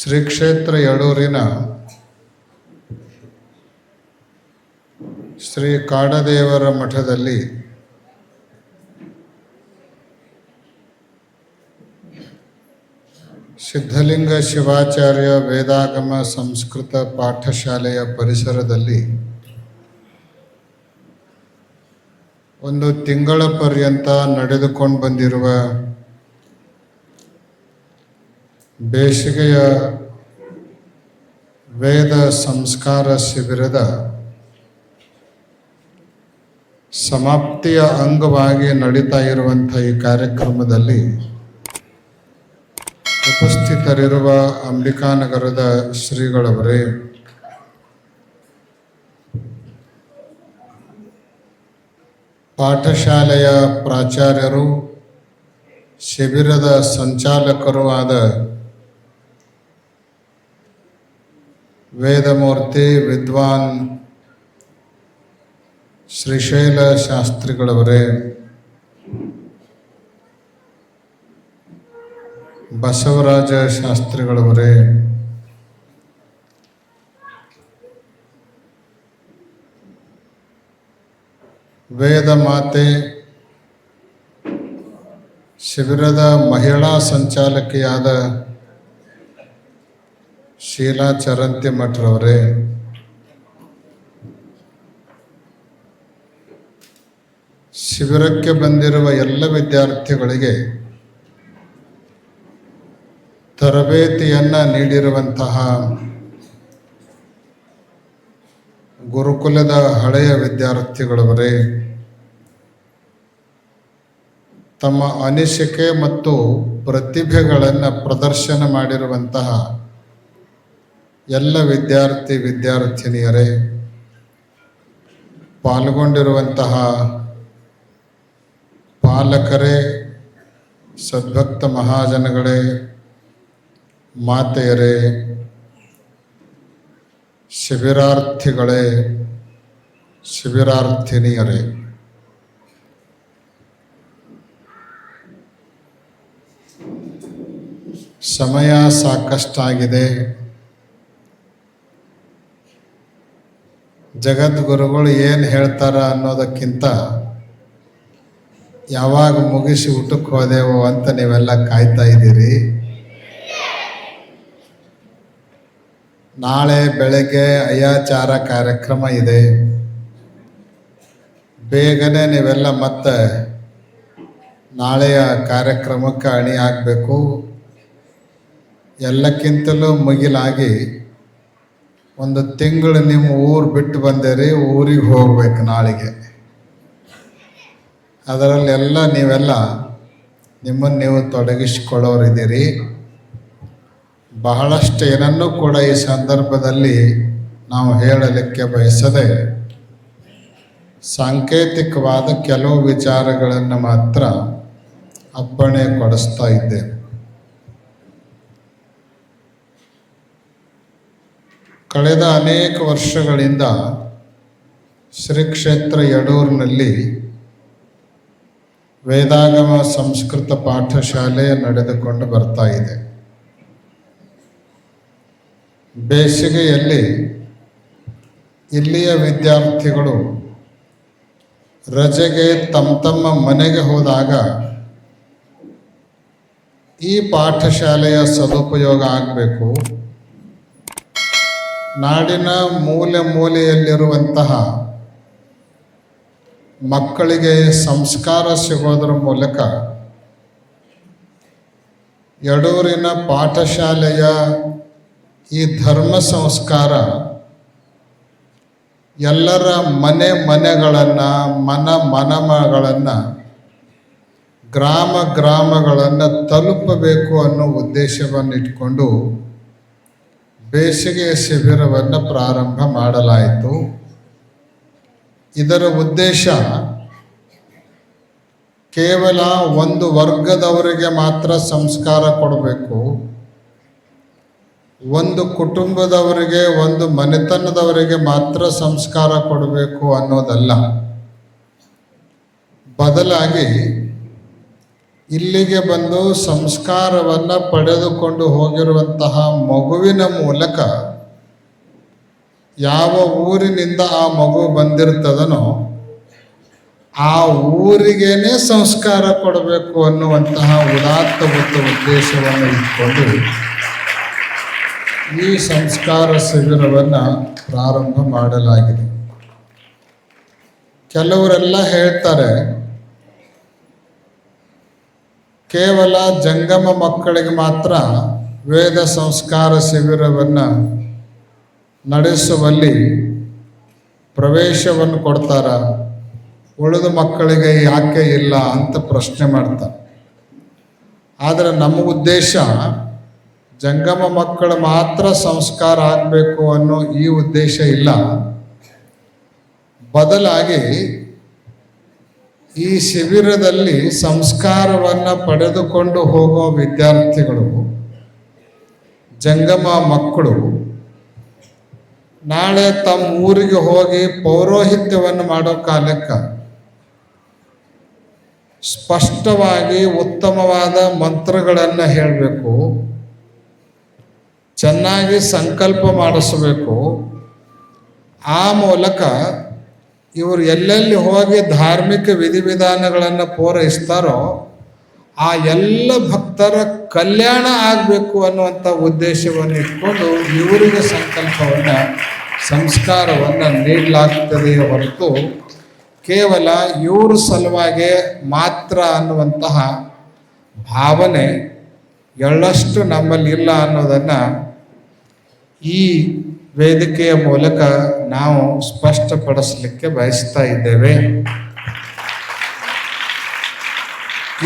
ಶ್ರೀ ಕ್ಷೇತ್ರ ಯಡೂರಿನ ಶ್ರೀ ಕಾಡದೇವರ ಮಠದಲ್ಲಿ ಸಿದ್ಧಲಿಂಗ ಶಿವಾಚಾರ್ಯ ವೇದಾಗಮ ಸಂಸ್ಕೃತ ಪಾಠಶಾಲೆಯ ಪರಿಸರದಲ್ಲಿ ಒಂದು ತಿಂಗಳ ಪರ್ಯಂತ ನಡೆದುಕೊಂಡು ಬಂದಿರುವ ಬೇಸಿಗೆಯ ವೇದ ಸಂಸ್ಕಾರ ಶಿಬಿರದ ಸಮಾಪ್ತಿಯ ಅಂಗವಾಗಿ ನಡೀತಾ ಇರುವಂಥ ಈ ಕಾರ್ಯಕ್ರಮದಲ್ಲಿ ಉಪಸ್ಥಿತರಿರುವ ಅಂಬಿಕಾನಗರದ ಶ್ರೀಗಳವರೇ, ಪಾಠಶಾಲೆಯ ಪ್ರಾಚಾರ್ಯರು, ಶಿಬಿರದ ಸಂಚಾಲಕರು ಆದ ವೇದಮೂರ್ತಿ ವಿದ್ವಾನ್ ಶ್ರೀಶೈಲ ಶಾಸ್ತ್ರಿಗಳವರೇ ಬಸವರಾಜ ಶಾಸ್ತ್ರಿಗಳವರೇ ವೇದ ಮಾತೆ ಶಿಬಿರದ ಮಹಿಳಾ ಸಂಚಾಲಕಿಯಾದ ಶೀಲಾ ಚರಂತಿ ಮಠರವರೇ. ಶಿಬಿರಕ್ಕೆ ಬಂದಿರುವ ಎಲ್ಲ ವಿದ್ಯಾರ್ಥಿಗಳಿಗೆ ತರಬೇತಿಯನ್ನ ನೀಡಿರುವಂತಹ ಗುರುಕುಲದ ಹಳೆಯ ವಿದ್ಯಾರ್ಥಿಗಳವರೇ, ತಮ್ಮ ಅನಿಸಿಕೆ ಮತ್ತು ಪ್ರತಿಭೆಗಳನ್ನು ಪ್ರದರ್ಶನ ಮಾಡಿರುವಂತಹ ಎಲ್ಲ ವಿದ್ಯಾರ್ಥಿ ವಿದ್ಯಾರ್ಥಿನಿಯರೇ ಪಾಲ್ಗೊಂಡಿರುವಂತಹ ಪಾಲಕರೇ ಸದ್ಭಕ್ತ ಮಹಾಜನಗಳೇ ಮಾತೆಯರೇ ಶಿಬಿರಾರ್ಥಿಗಳೇ ಶಿಬಿರಾರ್ಥಿನಿಯರೇ. ಸಮಯ ಸಾಕಷ್ಟಾಗಿದೆ. ಜಗದ್ಗುರುಗಳು ಏನು ಹೇಳ್ತಾರ ಅನ್ನೋದಕ್ಕಿಂತ ಯಾವಾಗ ಮುಗಿಸಿ ಊಟಕ್ಕೆ ಹೋದೆವು ಅಂತ ನೀವೆಲ್ಲ ಕಾಯ್ತಾ ಇದ್ದೀರಿ. ನಾಳೆ ಬೆಳಗ್ಗೆ ಅಯಾಚಾರ ಕಾರ್ಯಕ್ರಮ ಇದೆ. ಬೇಗನೆ ನೀವೆಲ್ಲ ಮತ್ತೆ ನಾಳೆಯ ಕಾರ್ಯಕ್ರಮಕ್ಕೆ ಅಣಿ ಆಗಬೇಕು ಎಲ್ಲಕ್ಕಿಂತಲೂ ಮುಗಿಲಾಗಿ ಒಂದು ತಿಂಗಳು ನಿಮ್ಮ ಊರು ಬಿಟ್ಟು ಬಂದಿರಿ ಊರಿಗೆ ಹೋಗ್ಬೇಕು ನಾಳೆಗೆ. ಅದರಲ್ಲೆಲ್ಲ ನೀವೆಲ್ಲ ನಿಮ್ಮನ್ನು ನೀವು ತೊಡಗಿಸಿಕೊಳ್ಳೋರಿದ್ದೀರಿ. ಬಹಳಷ್ಟು ಏನನ್ನೂ ಕೂಡ ಈ ಸಂದರ್ಭದಲ್ಲಿ ನಾವು ಹೇಳಲಿಕ್ಕೆ ಬಯಸದೆ ಸಾಂಕೇತಿಕವಾದ ಕೆಲವು ವಿಚಾರಗಳನ್ನು ಮಾತ್ರ ಅಪ್ಪಣೆ ಕೊಡಿಸ್ತಾ ಇದ್ದೇನೆ ಕಳೆದ ಅನೇಕ ವರ್ಷಗಳಿಂದ ಶ್ರೀ ಕ್ಷೇತ್ರ ಯಡೂರಿನಲ್ಲಿ ವೇದಾಗಮ ಸಂಸ್ಕೃತ ಪಾಠಶಾಲೆ ನಡೆದುಕೊಂಡು ಬರ್ತಾ ಇದೆ. ಬೇಸಿಗೆಯಲ್ಲಿ ಇಲ್ಲಿಯ ವಿದ್ಯಾರ್ಥಿಗಳು ರಜೆಗೆ ತಮ್ಮ ತಮ್ಮ ಮನೆಗೆ ಹೋದಾಗ ಈ ಪಾಠಶಾಲೆಯ ಸದುಪಯೋಗ ಆಗಬೇಕು ನಾಡಿನ ಮೂಲೆ ಮೂಲೆಯಲ್ಲಿರುವಂತಹ ಮಕ್ಕಳಿಗೆ ಸಂಸ್ಕಾರ ಸಿಗೋದ್ರ ಮೂಲಕ ಎಡೂರಿನ ಪಾಠಶಾಲೆಯ ಈ ಧರ್ಮ ಸಂಸ್ಕಾರ ಎಲ್ಲರ ಮನೆ ಮನೆಗಳನ್ನು, ಮನ ಮನಮಗಳನ್ನು, ಗ್ರಾಮ ಗ್ರಾಮಗಳನ್ನು ತಲುಪಬೇಕು ಅನ್ನೋ ಉದ್ದೇಶವನ್ನು ಇಟ್ಕೊಂಡು ಬೇಸಿಗೆ ಶಿಬಿರವನ್ನು ಪ್ರಾರಂಭ ಮಾಡಲಾಯಿತು. ಇದರ ಉದ್ದೇಶ ಕೇವಲ ಒಂದು ವರ್ಗದವರಿಗೆ ಮಾತ್ರ ಸಂಸ್ಕಾರ ಕೊಡಬೇಕು. ಒಂದು ಕುಟುಂಬದವರಿಗೆ, ಒಂದು ಮನೆತನದವರಿಗೆ ಮಾತ್ರ ಸಂಸ್ಕಾರ ಕೊಡಬೇಕು ಅನ್ನೋದಲ್ಲ. ಬದಲಾಗಿ ಇಲ್ಲಿಗೆ ಬಂದು ಸಂಸ್ಕಾರವನ್ನು ಪಡೆದುಕೊಂಡು ಹೋಗಿರುವಂತಹ ಮಗುವಿನ ಮೂಲಕ ಯಾವ ಊರಿನಿಂದ ಆ ಮಗು ಬಂದಿರ್ತದನೋ ಆ ಊರಿಗೇನೆ ಸಂಸ್ಕಾರ ಕೊಡಬೇಕು ಅನ್ನುವಂತಹ ಉದಾತ್ತ ಉದ್ದೇಶವನ್ನು ಇಟ್ಕೊಂಡು ಈ ಸಂಸ್ಕಾರ ಶಿಬಿರವನ್ನು ಪ್ರಾರಂಭ ಮಾಡಲಾಗಿದೆ. ಕೆಲವರೆಲ್ಲ ಹೇಳ್ತಾರೆ ಕೇವಲ ಜಂಗಮ ಮಕ್ಕಳಿಗೆ ಮಾತ್ರ ವೇದ ಸಂಸ್ಕಾರ ಶಿಬಿರವನ್ನು ನಡೆಸುವಲ್ಲಿ ಪ್ರವೇಶವನ್ನು ಕೊಡ್ತಾರ. ಉಳಿದ ಮಕ್ಕಳಿಗೆ ಯಾಕೆ ಇಲ್ಲ ಅಂತ ಪ್ರಶ್ನೆ ಮಾಡ್ತಾರೆ ಆದರೆ ನಮ್ಮ ಉದ್ದೇಶ ಜಂಗಮ ಮಕ್ಕಳು ಮಾತ್ರ ಸಂಸ್ಕಾರ ಆಗಬೇಕು ಅನ್ನೋ ಈ ಉದ್ದೇಶ ಇಲ್ಲ. ಬದಲಾಗಿ ಈ ಶಿಬಿರದಲ್ಲಿ ಸಂಸ್ಕಾರವನ್ನು ಪಡೆದುಕೊಂಡು ಹೋಗೋ ವಿದ್ಯಾರ್ಥಿಗಳು, ಜಂಗಮ ಮಕ್ಕಳು, ನಾಳೆ ತಮ್ಮ ಊರಿಗೆ ಹೋಗಿ ಪೌರೋಹಿತ್ಯವನ್ನು ಮಾಡೋ ಕಾಲಕ್ಕೆ ಸ್ಪಷ್ಟವಾಗಿ ಉತ್ತಮವಾದ ಮಂತ್ರಗಳನ್ನು ಹೇಳಬೇಕು, ಚೆನ್ನಾಗಿ ಸಂಕಲ್ಪ ಮಾಡಿಸಬೇಕು. ಆ ಮೂಲಕ ಇವರು ಎಲ್ಲೆಲ್ಲಿ ಹೋಗಿ ಧಾರ್ಮಿಕ ವಿಧಿವಿಧಾನಗಳನ್ನು ಪೂರೈಸ್ತಾರೋ ಆ ಎಲ್ಲ ಭಕ್ತರ ಕಲ್ಯಾಣ ಆಗಬೇಕು ಅನ್ನುವಂಥ ಉದ್ದೇಶವನ್ನು ಇಟ್ಕೊಂಡು ಇವರಿಗೆ ಸಂಕಲ್ಪವನ್ನು, ಸಂಸ್ಕಾರವನ್ನು ನೀಡಲಾಗ್ತದೆಯೇ ಹೊರತು ಕೇವಲ ಇವ್ರ ಸಲುವಾಗಿ ಮಾತ್ರ ಅನ್ನುವಂತಹ ಭಾವನೆ ಎಳ್ಳಷ್ಟು ನಮ್ಮಲ್ಲಿ ಇಲ್ಲ ಅನ್ನೋದನ್ನು ಈ ವೇದಿಕೆಯ ಮೂಲಕ ನಾವು ಸ್ಪಷ್ಟಪಡಿಸಲಿಕ್ಕೆ ಬಯಸ್ತಾ ಇದ್ದೇವೆ.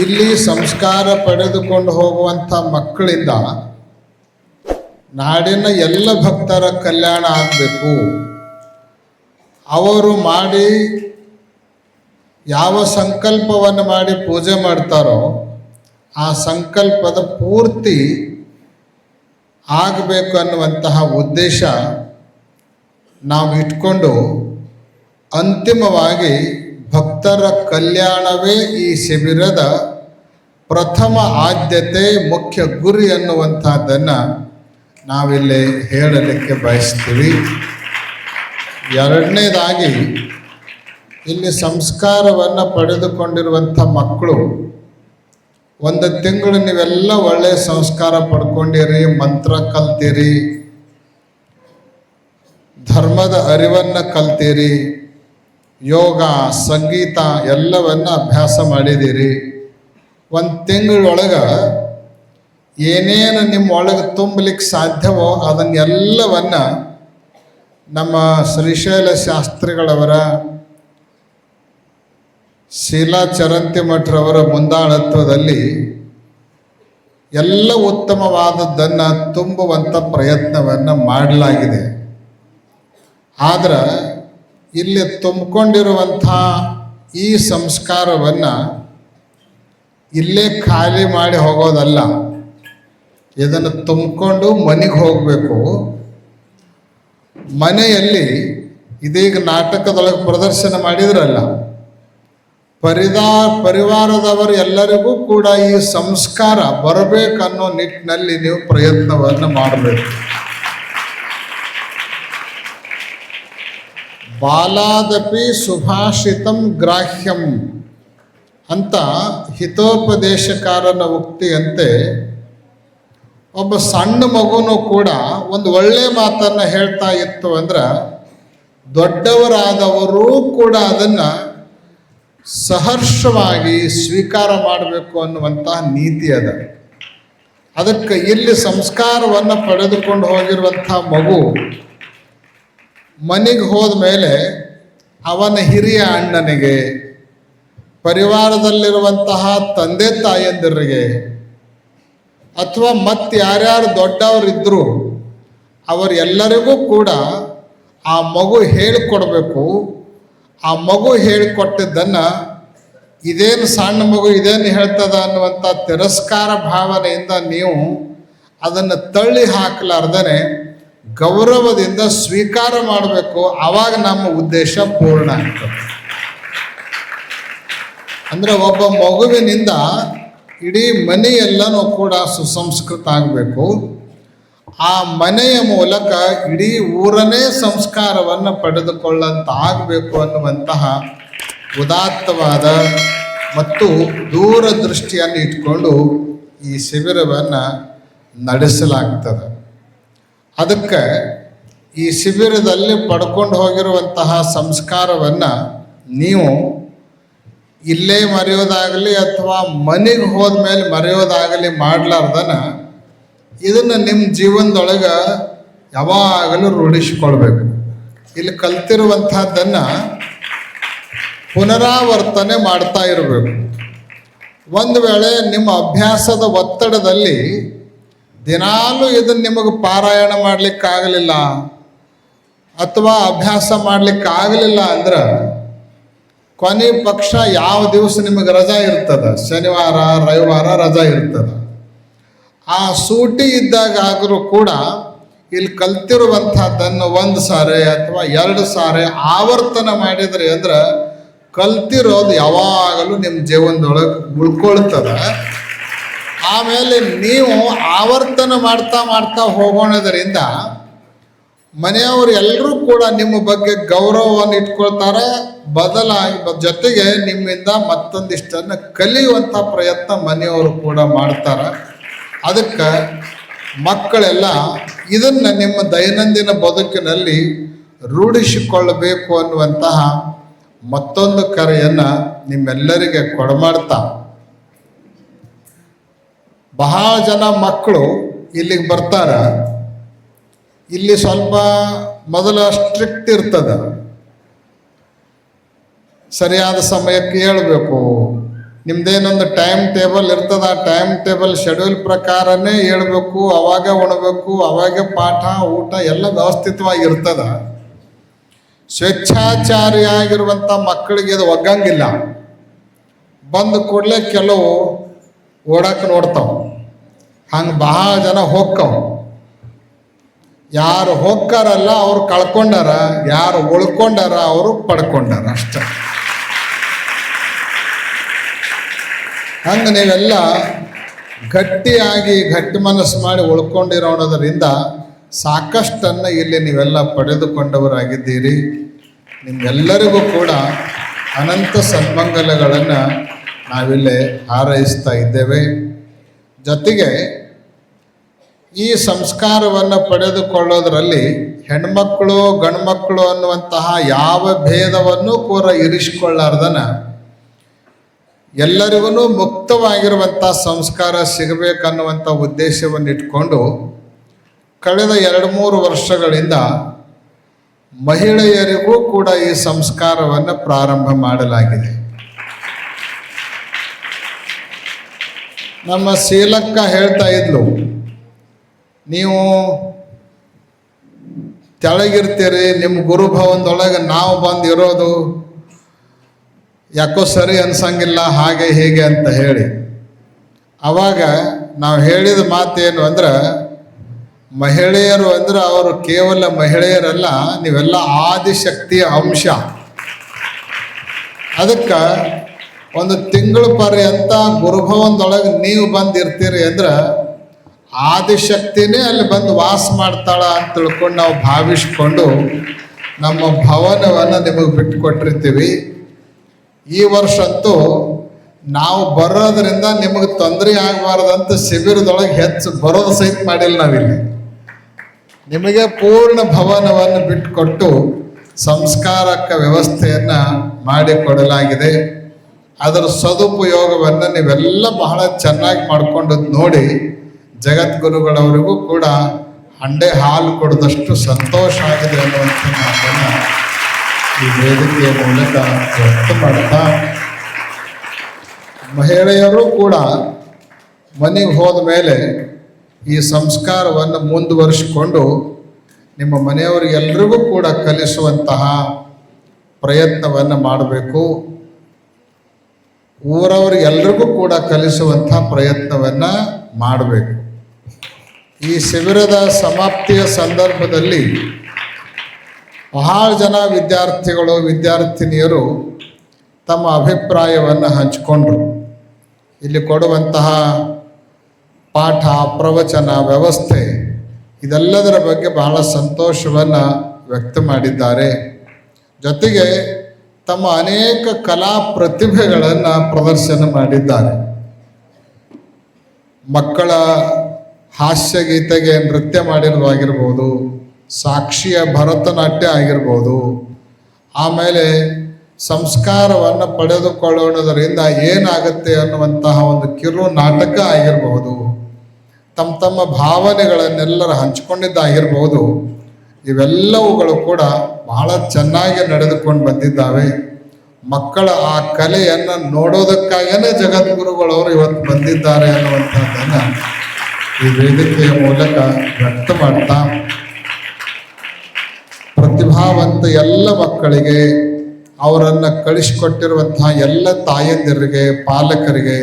ಇಲ್ಲಿ ಸಂಸ್ಕಾರ ಪಡೆದುಕೊಂಡು ಹೋಗುವಂಥ ಮಕ್ಕಳಿಂದ ನಾಡಿನ ಎಲ್ಲ ಭಕ್ತರ ಕಲ್ಯಾಣ ಆಗಬೇಕು. ಅವರು ಮಾಡಿ ಯಾವ ಸಂಕಲ್ಪವನ್ನು ಮಾಡಿ ಪೂಜೆ ಮಾಡ್ತಾರೋ ಆ ಸಂಕಲ್ಪದ ಪೂರ್ತಿ ಆಗಬೇಕು ಅನ್ನುವಂತಹ ಉದ್ದೇಶ ನಾವು ಇಟ್ಕೊಂಡು ಅಂತಿಮವಾಗಿ ಭಕ್ತರ ಕಲ್ಯಾಣವೇ ಈ ಶಿಬಿರದ ಪ್ರಥಮ ಆದ್ಯತೆ, ಮುಖ್ಯ ಗುರಿ ಅನ್ನುವಂಥದ್ದನ್ನು ನಾವಿಲ್ಲಿ ಹೇಳಲಿಕ್ಕೆ ಬಯಸ್ತೀವಿ. ಎರಡನೇದಾಗಿ ಇಲ್ಲಿ ಸಂಸ್ಕಾರವನ್ನು ಪಡೆದುಕೊಂಡಿರುವಂಥ ಮಕ್ಕಳು ಒಂದು ತಿಂಗಳು ನೀವೆಲ್ಲ ಒಳ್ಳೆ ಸಂಸ್ಕಾರ ಪಡ್ಕೊಂಡಿರಿ, ಮಂತ್ರ ಕಲ್ತೀರಿ. ಧರ್ಮದ ಅರಿವನ್ನು ಕಲ್ತೀರಿ. ಯೋಗ, ಸಂಗೀತ ಎಲ್ಲವನ್ನ ಅಭ್ಯಾಸ ಮಾಡಿದ್ದೀರಿ. ಒಂದು ತಿಂಗಳೊಳಗೆ ಏನೇನು ನಿಮ್ಮ ಒಳಗೆ ತುಂಬಲಿಕ್ಕೆ ಸಾಧ್ಯವೋ ಅದನ್ನೆಲ್ಲವನ್ನ ನಮ್ಮ ಶ್ರೀಶೈಲ ಶಾಸ್ತ್ರಿಗಳವರ ಶೀಲಾ ಚರಂತಿ ಮಠರವರ ಮುಂದಾಳತ್ವದಲ್ಲಿ ಎಲ್ಲ ಉತ್ತಮವಾದದ್ದನ್ನು ತುಂಬುವಂಥ ಪ್ರಯತ್ನವನ್ನು ಮಾಡಲಾಗಿದೆ. ಆದ್ರೆ ಇಲ್ಲಿ ತುಂಬಿಕೊಂಡಿರುವಂಥ ಈ ಸಂಸ್ಕಾರವನ್ನು ಇಲ್ಲೇ ಖಾಲಿ ಮಾಡಿ ಹೋಗೋದಲ್ಲ. ಇದನ್ನು ತುಂಬಿಕೊಂಡು ಮನೆಗೆ ಹೋಗಬೇಕು. ಮನೆಯಲ್ಲಿ ಇದೀಗ ನಾಟಕದೊಳಗೆ ಪ್ರದರ್ಶನ ಮಾಡಿದ್ರಲ್ಲ. ಪರಿದಾ, ಪರಿವಾರದವರು ಎಲ್ಲರಿಗೂ ಕೂಡ ಈ ಸಂಸ್ಕಾರ ಬರಬೇಕನ್ನೋ ನಿಟ್ಟಿನಲ್ಲಿ ನೀವು ಪ್ರಯತ್ನವನ್ನು ಮಾಡಬೇಕು. ಬಾಲಾದಪಿ ಸುಭಾಷಿತಂ ಗ್ರಾಹ್ಯಂ ಅಂತ ಹಿತೋಪದೇಶಕಾರನ ಉಕ್ತಿಯಂತೆ ಒಬ್ಬ ಸಣ್ಣ ಮಗುನೂ ಕೂಡ ಒಂದು ಒಳ್ಳೆ ಮಾತನ್ನು ಹೇಳ್ತಾ ಇತ್ತು ಅಂದ್ರೆ ದೊಡ್ಡವರಾದವರೂ ಕೂಡ ಅದನ್ನ ಸಹರ್ಷವಾಗಿ ಸ್ವೀಕಾರ ಮಾಡಬೇಕು ಅನ್ನುವಂತಹ ನೀತಿ ಅದ. ಅದಕ್ಕೆ ಇಲ್ಲಿ ಸಂಸ್ಕಾರವನ್ನು ಪಡೆದುಕೊಂಡು ಹೋಗಿರುವಂಥ ಮಗು ಮನೆಗೆ ಹೋದ ಮೇಲೆ ಅವನ ಹಿರಿಯ ಅಣ್ಣನಿಗೆ, ಪರಿವಾರದಲ್ಲಿರುವಂತಹ ತಂದೆ ತಾಯಂದಿರಿಗೆ ಅಥವಾ ಮತ್ತೆ ಯಾರ್ಯಾರು ದೊಡ್ಡವರಿದ್ದರು ಅವರೆಲ್ಲರಿಗೂ ಕೂಡ ಆ ಮಗು ಹೇಳಿಕೊಡ್ಬೇಕು. ಆ ಮಗು ಹೇಳಿಕೊಟ್ಟಿದ್ದನ್ನು ಇದೇನು ಸಣ್ಣ ಮಗು ಇದೇನು ಹೇಳ್ತದ ಅನ್ನುವಂಥ ತಿರಸ್ಕಾರ ಭಾವನೆಯಿಂದ ನೀವು ಅದನ್ನು ತಳ್ಳಿ ಹಾಕಲಾರ್ದೇ ಗೌರವದಿಂದ ಸ್ವೀಕಾರ ಮಾಡಬೇಕು. ಆವಾಗ ನಮ್ಮ ಉದ್ದೇಶ ಪೂರ್ಣ ಆಗ್ತದೆ. ಅಂದರೆ ಒಬ್ಬ ಮಗುವಿನಿಂದ ಇಡೀ ಮನೆಯೆಲ್ಲನೂ ಕೂಡ ಸುಸಂಸ್ಕೃತ ಆಗಬೇಕು. ಆ ಮನೆಯ ಮೂಲಕ ಇಡೀ ಊರನೇ ಸಂಸ್ಕಾರವನ್ನು ಪಡೆದುಕೊಳ್ಳಂತ ಆಗಬೇಕು ಅನ್ನುವಂತಹ ಉದಾತ್ತವಾದ ಮತ್ತು ದೂರದೃಷ್ಟಿಯನ್ನು ಇಟ್ಕೊಂಡು ಈ ಶಿಬಿರವನ್ನು ನಡೆಸಲಾಗ್ತದೆ. ಅದಕ್ಕೆ ಈ ಶಿಬಿರದಲ್ಲಿ ಪಡ್ಕೊಂಡು ಹೋಗಿರುವಂತಹ ಸಂಸ್ಕಾರವನ್ನು ನೀವು ಇಲ್ಲೇ ಮರೆಯೋದಾಗಲಿ ಅಥವಾ ಮನೆಗೆ ಹೋದ ಮೇಲೆ ಮರೆಯೋದಾಗಲಿ ಮಾಡ್ಲಾರ್ದನ ಇದನ್ನು ನಿಮ್ಮ ಜೀವನದೊಳಗೆ ಯಾವಾಗಲೂ ರೂಢಿಸಿಕೊಳ್ಬೇಕು. ಇಲ್ಲಿ ಕಲ್ತಿರುವಂಥದ್ದನ್ನು ಪುನರಾವರ್ತನೆ ಮಾಡ್ತಾ ಇರಬೇಕು. ಒಂದು ವೇಳೆ ನಿಮ್ಮ ಅಭ್ಯಾಸದ ಒತ್ತಡದಲ್ಲಿ ದಿನಾಲೂ ಇದನ್ನು ನಿಮಗೆ ಪಾರಾಯಣ ಮಾಡಲಿಕ್ಕಾಗಲಿಲ್ಲ ಅಥವಾ ಅಭ್ಯಾಸ ಮಾಡಲಿಕ್ಕಾಗಲಿಲ್ಲ ಅಂದ್ರೆ ಕೊನೆ ಪಕ್ಷ ಯಾವ ದಿವಸ ನಿಮಗೆ ರಜಾ ಇರ್ತದ? ಶನಿವಾರ, ರವಿವಾರ ರಜಾ ಇರ್ತದ. ಆ ಸೂಟಿ ಇದ್ದಾಗ ಆದರೂ ಕೂಡ ಇಲ್ಲಿ ಕಲ್ತಿರುವಂಥದ್ದನ್ನು ಒಂದು ಸಾರಿ ಅಥವಾ ಎರಡು ಸಾರಿ ಆವರ್ತನ ಮಾಡಿದರೆ ಅಂದ್ರೆ ಕಲ್ತಿರೋದು ಯಾವಾಗಲೂ ನಿಮ್ಮ ಜೀವನದೊಳಗೆ ಉಳ್ಕೊಳ್ತದೆ. ಆಮೇಲೆ ನೀವು ಆವರ್ತನ ಮಾಡ್ತಾ ಮಾಡ್ತಾ ಹೋಗೋಣದ್ರಿಂದ ಮನೆಯವರು ಎಲ್ಲರೂ ಕೂಡ ನಿಮ್ಮ ಬಗ್ಗೆ ಗೌರವವನ್ನು ಇಟ್ಕೊಳ್ತಾರೆ. ಬದಲಾಗಿ ಜೊತೆಗೆ ನಿಮ್ಮಿಂದ ಮತ್ತೊಂದಿಷ್ಟನ್ನು ಕಲಿಯುವಂಥ ಪ್ರಯತ್ನ ಮನೆಯವರು ಕೂಡ ಮಾಡ್ತಾರೆ. ಅದಕ್ಕೆ ಮಕ್ಕಳೆಲ್ಲ ಇದನ್ನು ನಿಮ್ಮ ದೈನಂದಿನ ಬದುಕಿನಲ್ಲಿ ರೂಢಿಸಿಕೊಳ್ಳಬೇಕು ಅನ್ನುವಂತಹ ಮತ್ತೊಂದು ಕರೆಯನ್ನು ನಿಮ್ಮೆಲ್ಲರಿಗೆ ಕೊಡಮಾಡ್ತಾ. ಬಹಳ ಜನ ಮಕ್ಕಳು ಇಲ್ಲಿಗೆ ಬರ್ತಾರೆ. ಇಲ್ಲಿ ಸ್ವಲ್ಪ ಮೊದಲ ಸ್ಟ್ರಿಕ್ಟ್ ಇರ್ತದ. ಸರಿಯಾದ ಸಮಯಕ್ಕೆ ಹೇಳ್ಬೇಕು. ನಿಮ್ದೇನೊಂದು ಟೈಮ್ ಟೇಬಲ್ ಇರ್ತದ, ಆ ಟೈಮ್ ಟೇಬಲ್ ಶೆಡ್ಯೂಲ್ ಪ್ರಕಾರನೇ ಹೇಳ್ಬೇಕು, ಅವಾಗ ಉಣಬೇಕು, ಅವಾಗ ಪಾಠ, ಊಟ ಎಲ್ಲ ವ್ಯವಸ್ಥಿತವಾಗಿ ಇರ್ತದ. ಸ್ವೇಚ್ಛಾಚಾರಿಯಾಗಿರುವಂಥ ಮಕ್ಕಳಿಗೆ ಇದು ಒಗ್ಗಂಗಿಲ್ಲ. ಬಂದ ಕೂಡಲೇ ಕೆಲವು ಓಡಕ್ಕೆ ನೋಡ್ತಾವ. ಹಂಗೆ ಬಹಳ ಜನ ಹೋಗ್ತಾವ. ಯಾರು ಹೋಗ್ತಾರಲ್ಲ ಅವ್ರು ಕಳ್ಕೊಂಡಾರ, ಯಾರು ಉಳ್ಕೊಂಡಾರ, ಅವರು ಪಡ್ಕೊಂಡಾರ ಅಷ್ಟೆ. ಹಂಗೆ ನೀವೆಲ್ಲ ಗಟ್ಟಿಯಾಗಿ, ಗಟ್ಟಿ ಮನಸ್ಸು ಮಾಡಿ ಉಳ್ಕೊಂಡಿರೋಣದರಿಂದ ಸಾಕಷ್ಟನ್ನು ಇಲ್ಲಿ ನೀವೆಲ್ಲ ಪಡೆದುಕೊಂಡವರಾಗಿದ್ದೀರಿ. ನಿಮ್ಮೆಲ್ಲರಿಗೂ ಕೂಡ ಅನಂತ ಸನ್ಮಂಗಲಗಳನ್ನು ನಾವಿಲ್ಲಿ ಹಾರೈಸ್ತಾ ಇದ್ದೇವೆ. ಜೊತೆಗೆ ಈ ಸಂಸ್ಕಾರವನ್ನು ಪಡೆದುಕೊಳ್ಳೋದರಲ್ಲಿ ಹೆಣ್ಮಕ್ಕಳು ಗಂಡ್ಮಕ್ಕಳು ಅನ್ನುವಂತಹ ಯಾವ ಭೇದವನ್ನು ಕೂಡ ಇರಿಸಿಕೊಳ್ಳಾರ್ದನ ಎಲ್ಲರಿಗೂ ಮುಕ್ತವಾಗಿರುವಂಥ ಸಂಸ್ಕಾರ ಸಿಗಬೇಕನ್ನುವಂಥ ಉದ್ದೇಶವನ್ನು ಇಟ್ಕೊಂಡು ಕಳೆದ ಎರಡು ಮೂರು ವರ್ಷಗಳಿಂದ ಮಹಿಳೆಯರಿಗೂ ಕೂಡ ಈ ಸಂಸ್ಕಾರವನ್ನು ಪ್ರಾರಂಭ ಮಾಡಲಾಗಿದೆ. ನಮ್ಮ ಶೀಲಕ್ಕ ಹೇಳ್ತಾ ಇದ್ಲು, ನೀವು ತೆಳಗಿರ್ತೀರಿ ನಿಮ್ಮ ಗುರುಭವನದೊಳಗೆ ನಾವು ಬಂದು ಇರೋದು ಯಾಕೋ ಸರಿ ಅನ್ಸಂಗಿಲ್ಲ, ಹಾಗೆ ಹೇಗೆ ಅಂತ ಹೇಳಿ. ಅವಾಗ ನಾವು ಹೇಳಿದ ಮಾತೇನು ಅಂದ್ರೆ, ಮಹಿಳೆಯರು ಅಂದ್ರೆ ಅವರು ಕೇವಲ ಮಹಿಳೆಯರಲ್ಲ, ನೀವೆಲ್ಲ ಆದಿಶಕ್ತಿಯ ಅಂಶ. ಅದಕ್ಕೆ ಒಂದು ತಿಂಗಳು ಪರ್ಯಂತ ಗುರುಭವನದೊಳಗೆ ನೀವು ಬಂದಿರ್ತೀರಿ ಅಂದ್ರೆ, ಆದಿಶಕ್ತಿನೇ ಅಲ್ಲಿ ಬಂದು ವಾಸ ಮಾಡ್ತಾಳ ಅಂತ ತಿಳ್ಕೊಂಡು ನಾವು ಭಾವಿಸ್ಕೊಂಡು ನಮ್ಮ ಭವನವನ್ನು ನಿಮಗೆ ಬಿಟ್ಟು ಕೊಟ್ಟಿರ್ತೀವಿ ಈ ವರ್ಷ ಅಂತೂ ನಾವು ಬರೋದ್ರಿಂದ ನಿಮಗೆ ತೊಂದರೆ ಆಗಬಾರ್ದಂತ ಶಿಬಿರದೊಳಗೆ ಹೆಚ್ಚು ಬರೋದು ಸಹಿತ ಮಾಡಿಲ್ಲ ನಾವಿಲ್ಲಿ. ನಿಮಗೆ ಪೂರ್ಣ ಭವನವನ್ನು ಬಿಟ್ಟುಕೊಟ್ಟು ಸಂಸ್ಕಾರಕ ವ್ಯವಸ್ಥೆಯನ್ನು ಮಾಡಿಕೊಡಲಾಗಿದೆ ಅದರ ಸದುಪಯೋಗವನ್ನು ನೀವೆಲ್ಲ ಬಹಳ ಚೆನ್ನಾಗಿ ಮಾಡಿಕೊಂಡು ನೋಡಿ ಜಗದ್ಗುರುಗಳವರಿಗೂ ಕೂಡ ಹಂಡೆ ಹಾಲು ಕೊಡದಷ್ಟು ಸಂತೋಷ ಆಗಿದೆ ಅನ್ನುವಂಥ ಮಾತನ್ನು ಈ ವೇದಿಕೆಯ ಮೂಲಕ ವ್ಯಕ್ತಪಡ್ತಾ ಮಹಿಳೆಯರು ಕೂಡ ಮನೆಗೆ ಹೋದ ಮೇಲೆ ಈ ಸಂಸ್ಕಾರವನ್ನು ಮುಂದುವರಿಸಿಕೊಂಡು ನಿಮ್ಮ ಮನೆಯವರಿಗೆಲ್ಲರಿಗೂ ಕೂಡ ಕಲಿಸುವಂತಹ ಪ್ರಯತ್ನವನ್ನು ಮಾಡಬೇಕು. ಊರವರಿಗೆಲ್ಲರಿಗೂ ಕೂಡ ಕಲಿಸುವಂತಹ ಪ್ರಯತ್ನವನ್ನು ಮಾಡಬೇಕು. ಈ ಶಿಬಿರದ ಸಮಾಪ್ತಿಯ ಸಂದರ್ಭದಲ್ಲಿ ಬಹಳ ಜನ ವಿದ್ಯಾರ್ಥಿಗಳು, ವಿದ್ಯಾರ್ಥಿನಿಯರು ತಮ್ಮ ಅಭಿಪ್ರಾಯವನ್ನು ಹಂಚಿಕೊಂಡ್ರು. ಇಲ್ಲಿ ಕೊಡುವಂತಹ ಪಾಠ, ಪ್ರವಚನ, ವ್ಯವಸ್ಥೆ ಇದೆಲ್ಲದರ ಬಗ್ಗೆ ಬಹಳ ಸಂತೋಷವನ್ನು ವ್ಯಕ್ತ ಮಾಡಿದ್ದಾರೆ. ಜೊತೆಗೆ ತಮ್ಮ ಅನೇಕ ಕಲಾ ಪ್ರತಿಭೆಗಳನ್ನು ಪ್ರದರ್ಶನ ಮಾಡಿದ್ದಾರೆ. ಮಕ್ಕಳ ಹಾಸ್ಯ ಗೀತೆಗೆ ನೃತ್ಯ ಮಾಡಿರೋದಾಗಿರ್ಬೋದು ಸಾಕ್ಷಿಯ ಭರತನಾಟ್ಯ ಆಗಿರ್ಬೋದು. ಆಮೇಲೆ ಸಂಸ್ಕಾರವನ್ನು ಪಡೆದುಕೊಳ್ಳೋಣದರಿಂದ ಏನಾಗುತ್ತೆ ಅನ್ನುವಂತಹ ಒಂದು ಕಿರು ನಾಟಕ ಆಗಿರಬಹುದು ತಮ್ಮ ತಮ್ಮ ಭಾವನೆಗಳನ್ನೆಲ್ಲರ ಹಂಚಿಕೊಂಡಿದ್ದಾಗಿರ್ಬೋದು. ಇವೆಲ್ಲವುಗಳು ಕೂಡ ಬಹಳ ಚೆನ್ನಾಗಿ ನಡೆದುಕೊಂಡು ಬಂದಿದ್ದಾವೆ. ಮಕ್ಕಳ ಆ ಕಲೆಯನ್ನು ನೋಡೋದಕ್ಕಾಗೇ ಜಗದ್ಗುರುಗಳವರು ಇವತ್ತು ಬಂದಿದ್ದಾರೆ ಅನ್ನುವಂಥದ್ದನ್ನು ಈ ವೇದಿಕೆಯ ಮೂಲಕ ವ್ಯಕ್ತ ಮಾಡ್ತಾ ಪ್ರತಿಭಾವಂತ ಎಲ್ಲ ಮಕ್ಕಳಿಗೆ ಅವರನ್ನು ಕಳಿಸಿಕೊಟ್ಟಿರುವಂತಹ ಎಲ್ಲ ತಾಯಂದಿರಿಗೆ, ಪಾಲಕರಿಗೆ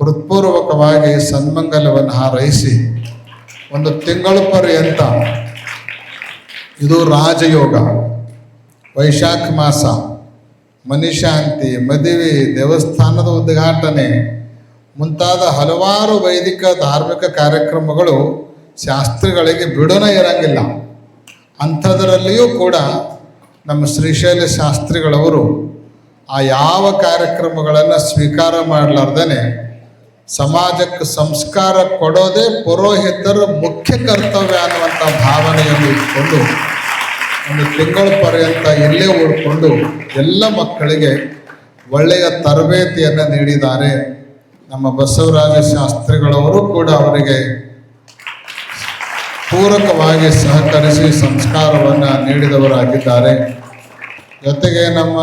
ಹೃತ್ಪೂರ್ವಕವಾಗಿ ಸನ್ಮಂಗಲವನ್ನು ಹಾರೈಸಿ ಒಂದು ತಿಂಗಳು ಪರ್ಯಂತ ಇದು ರಾಜಯೋಗ. ವೈಶಾಖ ಮಾಸ, ಮನಿಶಾಂತಿ, ಮದುವೆ, ದೇವಸ್ಥಾನದ ಉದ್ಘಾಟನೆ ಮುಂತಾದ ಹಲವಾರು ವೈದಿಕ ಧಾರ್ಮಿಕ ಕಾರ್ಯಕ್ರಮಗಳು ಶಾಸ್ತ್ರಿಗಳಿಗೆ ಬಿಡೋನೇ ಇರಂಗಿಲ್ಲ. ಅಂಥದ್ರಲ್ಲಿಯೂ ಕೂಡ ನಮ್ಮ ಶ್ರೀಶೈಲ ಶಾಸ್ತ್ರಿಗಳವರು ಆ ಯಾವ ಕಾರ್ಯಕ್ರಮಗಳನ್ನು ಸ್ವೀಕಾರ ಮಾಡಲಾರ್ದೇ ಸಮಾಜಕ್ಕೆ ಸಂಸ್ಕಾರ ಕೊಡೋದೇ ಪುರೋಹಿತರ ಮುಖ್ಯ ಕರ್ತವ್ಯ ಅನ್ನುವಂಥ ಭಾವನೆಯನ್ನು ಇಟ್ಕೊಂಡು ಒಂದು ತಿಂಗಳ ಪರ್ಯಂತ ಎಲ್ಲೇ ಓಡ್ಕೊಂಡು ಎಲ್ಲ ಮಕ್ಕಳಿಗೆ ಒಳ್ಳೆಯ ತರಬೇತಿಯನ್ನು ನೀಡಿದ್ದಾರೆ. ನಮ್ಮ ಬಸವರಾಜ ಶಾಸ್ತ್ರಿಗಳವರು ಕೂಡ ಅವರಿಗೆ ಪೂರಕವಾಗಿ ಸಹಕರಿಸಿ ಸಂಸ್ಕಾರವನ್ನು ನೀಡಿದವರಾಗಿದ್ದಾರೆ. ಜೊತೆಗೆ ನಮ್ಮ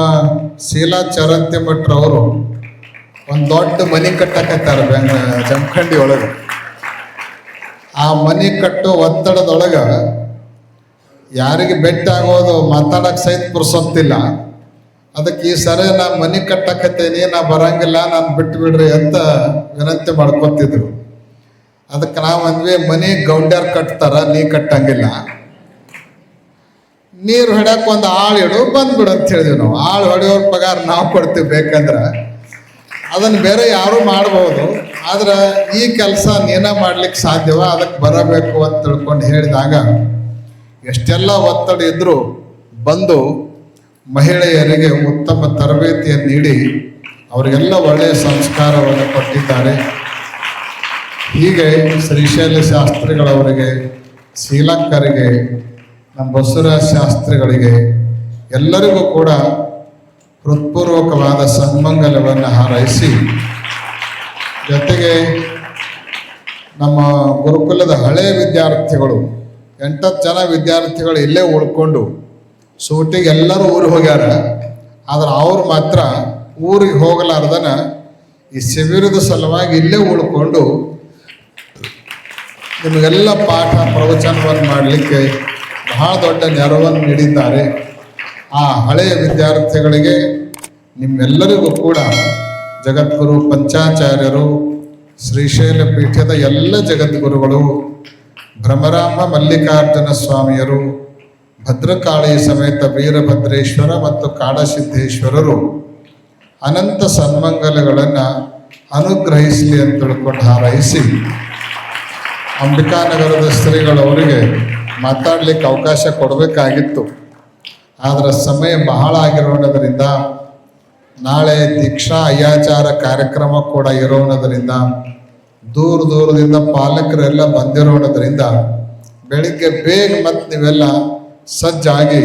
ಶೀಲಾ ಚರಂತಿ ಭಟ್ರವರು ಒಂದು ದೊಡ್ಡ ಮನೆ ಕಟ್ಟಕತ್ತಾರೆ ಬೆಂಗ ಜಮಖಂಡಿ ಒಳಗೆ. ಆ ಮನೆ ಕಟ್ಟೋ ಒತ್ತಡದೊಳಗೆ ಯಾರಿಗೆ ಭೇಟಿ ಆಗೋದು ಮಾತಾಡಕ್ಕೆ ಸಹಿತ ಪುರ್ಸೊತ್ತಿಲ್ಲ ಅದಕ್ಕೆ ಈ ಸರಿ ನಾ ಮನೆ ಕಟ್ಟಕತ್ತೇನಿ, ನಾ ಬರಂಗಿಲ್ಲ, ನಾನು ಬಿಟ್ಟು ಬಿಡ್ರಿ ಅಂತ ವಿನಂತಿ ಮಾಡ್ಕೊತಿದ್ರು. ಅದಕ್ಕೆ ನಾವು ಅಂದ್ವಿ ಮನೆ ಗೌಂಡ್ಯಾರ್ ಕಟ್ತಾರ, ನೀ ಕಟ್ಟಂಗಿಲ್ಲ. ನೀರು ಹೊಡ್ಯಕ್ಕೆ ಒಂದು ಆಳು ಇಡು ಬಂದ್ಬಿಡು ಅಂತ ಹೇಳಿದ್ವಿ ನಾವು. ಆಳು ಹೊಡೆಯೋರ ಪಗಾರ ನಾವು ಕೊಡ್ತೀವಿ ಬೇಕಂದ್ರೆ. ಅದನ್ನು ಬೇರೆ ಯಾರು ಮಾಡ್ಬೋದು. ಆದ್ರೆ ಈ ಕೆಲಸ ನೀನ ಮಾಡ್ಲಿಕ್ಕೆ ಸಾಧ್ಯವ ಅದಕ್ಕೆ ಬರಬೇಕು ಅಂತ ತಿಳ್ಕೊಂಡು ಹೇಳಿದಾಗ ಎಷ್ಟೆಲ್ಲ ಒತ್ತಡ ಇದ್ದರೂ ಬಂದು ಮಹಿಳೆಯರಿಗೆ ಉತ್ತಮ ತರಬೇತಿಯನ್ನು ನೀಡಿ, ಅವರಿಗೆಲ್ಲ ಒಳ್ಳೆಯ ಸಂಸ್ಕಾರವನ್ನು ಕೊಟ್ಟಿದ್ದಾರೆ. ಹೀಗೆ ಶ್ರೀಶೈಲ ಶಾಸ್ತ್ರಿಗಳವರಿಗೆ ಶೀಲಕ್ಕರಿಗೆ ನಮ್ಮ ಬಸವರಾಜ ಶಾಸ್ತ್ರಿಗಳಿಗೆ ಎಲ್ಲರಿಗೂ ಕೂಡ ಹೃತ್ಪೂರ್ವಕವಾದ ಸನ್ಮಂಗಲವನ್ನು ಹಾರೈಸಿ, ಜೊತೆಗೆ ನಮ್ಮ ಗುರುಕುಲದ ಹಳೆಯ ವಿದ್ಯಾರ್ಥಿಗಳು, ಎಂಟತ್ತು ಜನ ವಿದ್ಯಾರ್ಥಿಗಳು ಇಲ್ಲೇ ಉಳ್ಕೊಂಡು ಸೂಟಿಗೆ ಎಲ್ಲರೂ ಊರಿಗೆ ಹೋಗ್ಯಾರ. ಆದ್ರೆ ಅವ್ರು ಮಾತ್ರ ಊರಿಗೆ ಹೋಗಲಾರ್ದನ ಈ ಶಿಬಿರದ ಸಲುವಾಗಿ ಇಲ್ಲೇ ಉಳ್ಕೊಂಡು ನಿಮಗೆಲ್ಲ ಪಾಠ ಪ್ರವಚನವನ್ನು ಮಾಡಲಿಕ್ಕೆ ಬಹಳ ದೊಡ್ಡ ನೆರವನ್ನು ನೀಡಿದ್ದಾರೆ. ಆ ಹಳೆಯ ವಿದ್ಯಾರ್ಥಿಗಳಿಗೆ ನಿಮ್ಮೆಲ್ಲರಿಗೂ ಕೂಡ ಜಗದ್ಗುರು, ಪಂಚಾಚಾರ್ಯರು, ಶ್ರೀಶೈಲ ಪೀಠದ ಎಲ್ಲ ಜಗದ್ಗುರುಗಳು ಭ್ರಮರಾಮ ಮಲ್ಲಿಕಾರ್ಜುನ ಸ್ವಾಮಿಯರು, ಭದ್ರಕಾಳಿ ಸಮೇತ ವೀರಭದ್ರೇಶ್ವರ ಮತ್ತು ಕಾಡಸಿದ್ದೇಶ್ವರರು ಅನಂತ ಸನ್ಮಂಗಲಗಳನ್ನು ಅನುಗ್ರಹಿಸಲಿ ಅಂತ ತಿಳ್ಕೊಂಡು ಹಾರೈಸಿ ಅಂಬಿಕಾನಗರದ ಅವರಿಗೆ ಮಾತಾಡಲಿಕ್ಕೆ ಅವಕಾಶ ಕೊಡಬೇಕಾಗಿತ್ತು. ಆದರೆ ಸಮಯ ಬಹಳ ಆಗಿರೋಣದರಿಂದ ನಾಳೆ ದೀಕ್ಷಾ ಅಯ್ಯಾಚಾರ ಕಾರ್ಯಕ್ರಮ ಕೂಡ ಇರೋಣದರಿಂದ ದೂರ ದೂರದಿಂದ ಪಾಲಕರೆಲ್ಲ ಬಂದಿರೋಣದರಿಂದ ಬೆಳಿಗ್ಗೆ ಬೇಗ ಮತ್ತೆ ನೀವೆಲ್ಲ ಸಜ್ಜಾಗಿ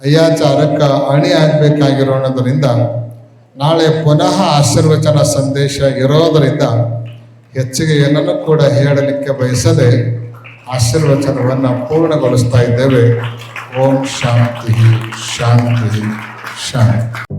ಅಯ್ಯಾಚಾರಕ್ಕೆ ಅಣಿ ಆಗಬೇಕಾಗಿರೋಣದರಿಂದ ನಾಳೆ ಪುನಃ ಆಶೀರ್ವಚನ ಸಂದೇಶ ಇರೋದರಿಂದ ಹೆಚ್ಚಿಗೆ ಏನನ್ನು ಕೂಡ ಹೇಳಲಿಕ್ಕೆ ಬಯಸದೆ ಆಶೀರ್ವಚನವನ್ನು ಪೂರ್ಣಗೊಳಿಸ್ತಾ ಇದ್ದೇವೆ. ಓಂ ಶಾಂತಿ ಶಾಂತಿ ಶಾಂತಿ.